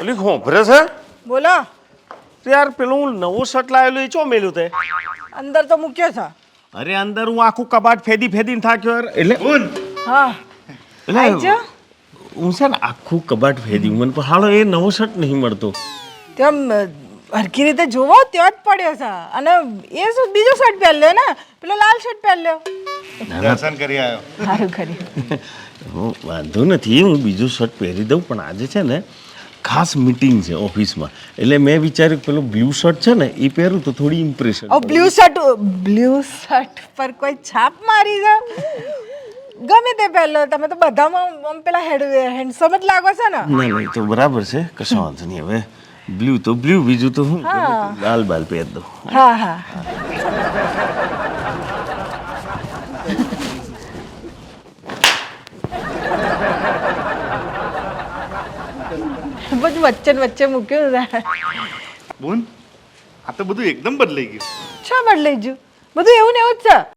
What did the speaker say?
ઓલી હોભરે છે? બોલો. યાર પેલું હું નવો શર્ટ લાવેલું એ ચો મેલ્યું તે? અંદર તો મૂક્યો છે. અરે અંદર હું આખું કબાટ ફેદી ફેદીને થાક્યો યાર. એટલે હા. એટલે આઈ જા. હું છે ને આખું કબાટ ફેદી મને પણ હાલો એ નવો શર્ટ નહીં મળતો. તેમ હરકી રીતે જોવો ત્યાં જ પડ્યો છે. અને એ શું બીજો શર્ટ પહેર્યો ને. પેલો લાલ શર્ટ પહેર્યો દર્શન કરી આવ્યો. સારું કર્યું. હું વાંધો નથી હું બીજું શર્ટ પહેરી દઉં પણ આજે છે ને ખાસ મીટિંગ છે ઓફિસમાં. એટલે મેં વિચાર્યું કે પેલું બ્લુ શર્ટ છે ને એ પહેરું તો થોડી ઇમ્પ્રેશન ઓ બ્લુ શર્ટ બ્લુ શર્ટ પર કોઈ છાપ મારી છે? ગમે તે પહેલો તમે તો બધામાં આમ પેલા હેડ હેન્ડસમ જ લાગો છો ને. ના નહીં તો બરાબર છે કશો વાંધો નહીં હવે. બ્લુ તો બ્લુ બીજું તો હું લાલ બાલ પહેર દઉં. હા હા. બધું વચ્ચે ને વચ્ચે મૂક્યો છે. બોન આ તો બધું એકદમ બદલાઈ ગયું. શા બદલાઈ ગયું? બધું એવું ને એવું જ છે.